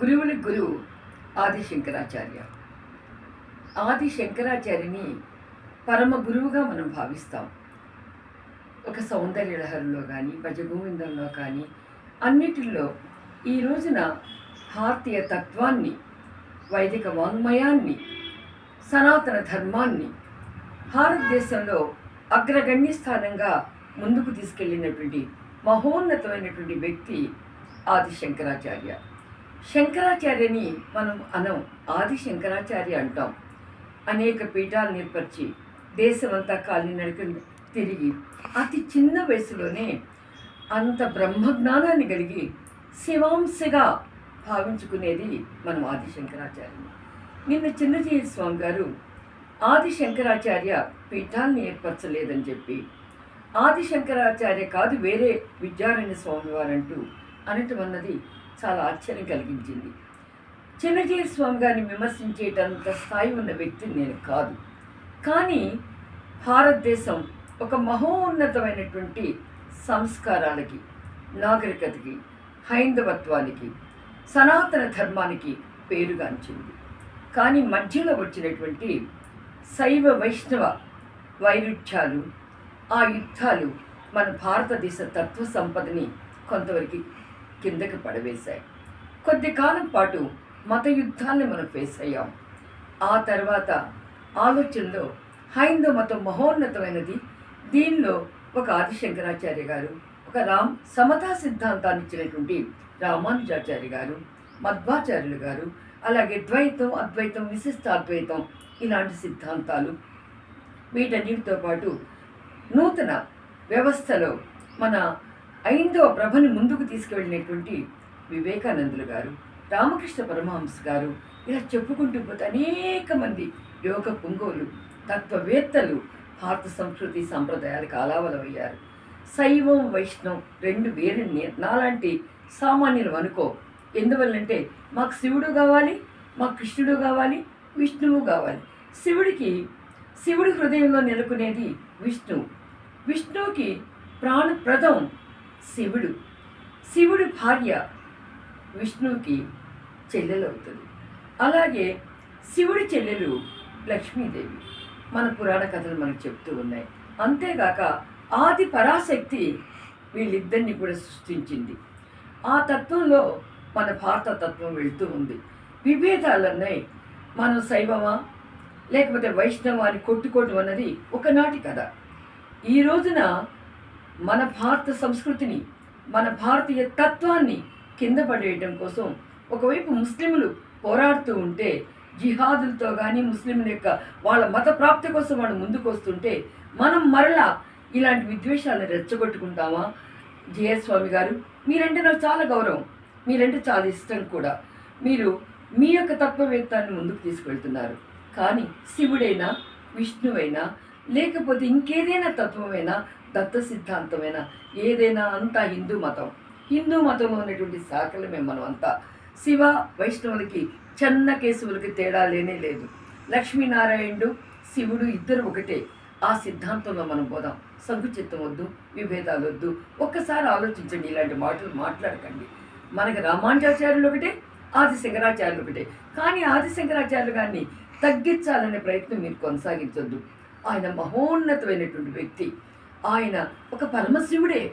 గురువుల గురువు ఆది శంకరాచార్య ఆది శంకరాచార్యని పరమ గురువుగా మనం భావిస్తాం. ఒక సౌందర్య లహరిలో కానీ భజగోవిందంలో కానీ అన్నిటిలో ఈ రోజున భారతీయ తత్వాన్ని వైదిక వాంగ్మయాన్ని సనాతన ధర్మాన్ని భారతదేశంలో అగ్రగణ్య స్థానంగా ముందుకు తీసుకెళ్ళినటువంటి మహోన్నతమైనటువంటి వ్యక్తి ఆది శంకరాచార్య శంకరాచార్యని మనం అనం ఆది శంకరాచార్య అంటాం. అనేక పీఠాలు నేర్పరిచి దేశమంతా కాలి నడిక తిరిగి అతి చిన్న వయసులోనే అంత బ్రహ్మజ్ఞానాన్ని కలిగి శివాంశగా భావించుకునేది మనం ఆది శంకరాచార్యుని నిన్న చిన్నజీవి స్వామి గారు ఆది శంకరాచార్య పీఠాన్ని ఏర్పరచలేదని చెప్పి ఆది శంకరాచార్య కాదు వేరే విద్యారణ్య స్వామి వారంటూ అనటమన్నది చాలా ఆశ్చర్యం కలిగించింది. చిన్నజీవి స్వామి గారిని విమర్శించేటంత స్థాయి ఉన్న వ్యక్తిని నేను కాదు. కానీ భారతదేశం ఒక మహోన్నతమైనటువంటి సంస్కారాలకి నాగరికతకి హైందవత్వానికి సనాతన ధర్మానికి పేరుగాంచింది. కానీ మధ్యలో వచ్చినటువంటి శైవ వైష్ణవ వైరుధ్యాలు ఆ యుద్ధాలు మన భారతదేశ తత్వ సంపదని కొంతవరకు కిందకి పడవేశాయి. కొద్ది కాలం పాటు మత యుద్ధాన్ని మనం ఫేస్ అయ్యాం. ఆ తర్వాత ఆలోచనలో హైందవ మతం మహోన్నతమైనది. దీనిలో ఒక ఆదిశంకరాచార్య గారు ఒక రామ్ సమతా సిద్ధాంతాన్ని ఇచ్చినటువంటి రామానుజాచార్య గారు మధ్వాచార్యులు గారు అలాగే ద్వైతం అద్వైతం విశిష్టాద్వైతం ఇలాంటి సిద్ధాంతాలు. వీటన్నిటితో పాటు నూతన వ్యవస్థలో మన ఐందవ ప్రభని ముందుకు తీసుకువెళ్ళినటువంటి వివేకానందులు గారు రామకృష్ణ పరమహంస గారు ఇలా చెప్పుకుంటూ పోతే అనేక మంది యోగ పుంగోలు తత్వవేత్తలు భారత సంస్కృతి సంప్రదాయాలకు అలావలమయ్యారు శైవం వైష్ణవం రెండు వేరు నాలాంటి సామాన్యులు అనుకో. ఎందువల్లంటే మాకు శివుడు కావాలి మాకు కృష్ణుడు కావాలి విష్ణువు కావాలి. శివుడికి శివుడి హృదయంలో నెలకొనేది విష్ణువు. విష్ణువుకి ప్రాణప్రదం శివుడు. శివుడి భార్య విష్ణువుకి చెల్లెలు అవుతుంది అలాగే శివుడి చెల్లెలు లక్ష్మీదేవి. మన పురాణ కథలు మనకు చెప్తూ ఉన్నాయి. అంతేగాక ఆది పరాశక్తి వీళ్ళిద్దరిని కూడా సృష్టించింది. ఆ తత్వంలో మన భారత తత్వం వెళ్తూ ఉంది. విభేదాలున్నాయి మనం శైవమా లేకపోతే వైష్ణవ అని కొట్టుకోవడం అన్నది ఒకనాటి కథ. ఈ రోజున మన భారత సంస్కృతిని మన భారతీయ తత్వాన్ని కింద పడేయడం కోసం ఒకవైపు ముస్లింలు పోరాడుతూ ఉంటే జిహాదులతో కానీ ముస్లింల యొక్క వాళ్ళ మత ప్రాప్తి కోసం వాళ్ళు ముందుకు వస్తుంటే మనం మరలా ఇలాంటి విద్వేషాలను రెచ్చగొట్టుకుంటామా? జిఎస్ స్వామి గారు మీరంటే నాకు చాలా గౌరవం. మీరంటే చాలా ఇష్టం కూడా. మీరు మీ యొక్క తత్వవేత్తాన్ని ముందుకు తీసుకెళ్తున్నారు. కానీ శివుడైనా విష్ణువైనా లేకపోతే ఇంకేదైనా తత్వమైనా దత్త సిద్ధాంతమైన ఏదైనా అంతా హిందూ మతం. హిందూ మతంలో ఉన్నటువంటి శాఖలమే మనం అంతా శివ వైష్ణవులకి చెన్న కేశవులకి తేడా లేనే లేదు. లక్ష్మీనారాయణుడు శివుడు ఇద్దరు ఒకటే. ఆ సిద్ధాంతంలో మనం పోదాం. సంకుచిత్తం వద్దు విభేదాలు వద్దు. ఒక్కసారి ఆలోచించండి ఇలాంటి మాటలు మాట్లాడకండి. మనకి రామానుజాచార్యులు ఒకటే ఆది శంకరాచార్యులు ఒకటే. కానీ ఆది శంకరాచార్యులు గారిని తగ్గించాలనే ప్రయత్నం మీరు కొనసాగించొద్దు. ఆయన మహోన్నతమైనటువంటి వ్యక్తి. ఆయన ఒక పరమశివుడే.